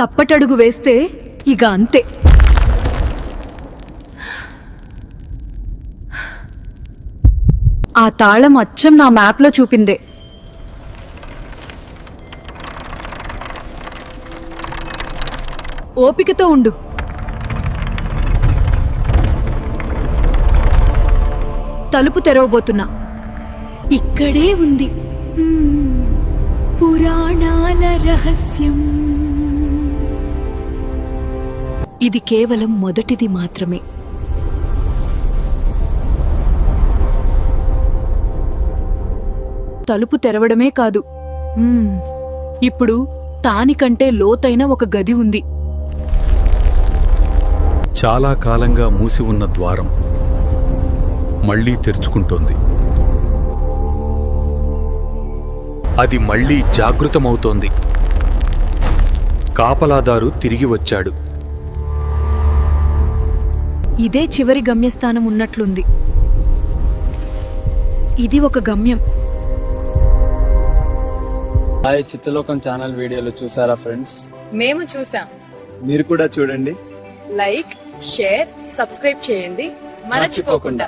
తప్పటడుగు వేస్తే ఇక అంతే. ఆ తాళం అచ్చం నా మ్యాప్లో చూపిందే. ఓపికతో ఉండు. తలుపు తెరవబోతున్నా. ఇక్కడే ఉంది. పురాణాల రహస్యం. ఇది కేవలం మొదటిది మాత్రమే. తలుపు తెరవడమే కాదు. ఇప్పుడు తానికంటే లోతైన ఒక గది ఉంది. చాలా కాలంగా మూసి ఉన్న ద్వారం మళ్ళీ తెరుచుకుంటోంది. అది మళ్ళీ జాగృతమవుతోంది. కాపలాదారు తిరిగి వచ్చాడు. ఇదే చివరి గమ్యస్థానం ఉన్నట్లుంది. ఇది ఒక గమ్యం. హాయ్ చిత్తలోకం ఛానల్ వీడియోలు చూసారా ఫ్రెండ్స్? మేము చూసాం. మీరు కూడా చూడండి. లైక్ షేర్ సబ్స్క్రైబ్ చేయండి. మరచిపోకుండా.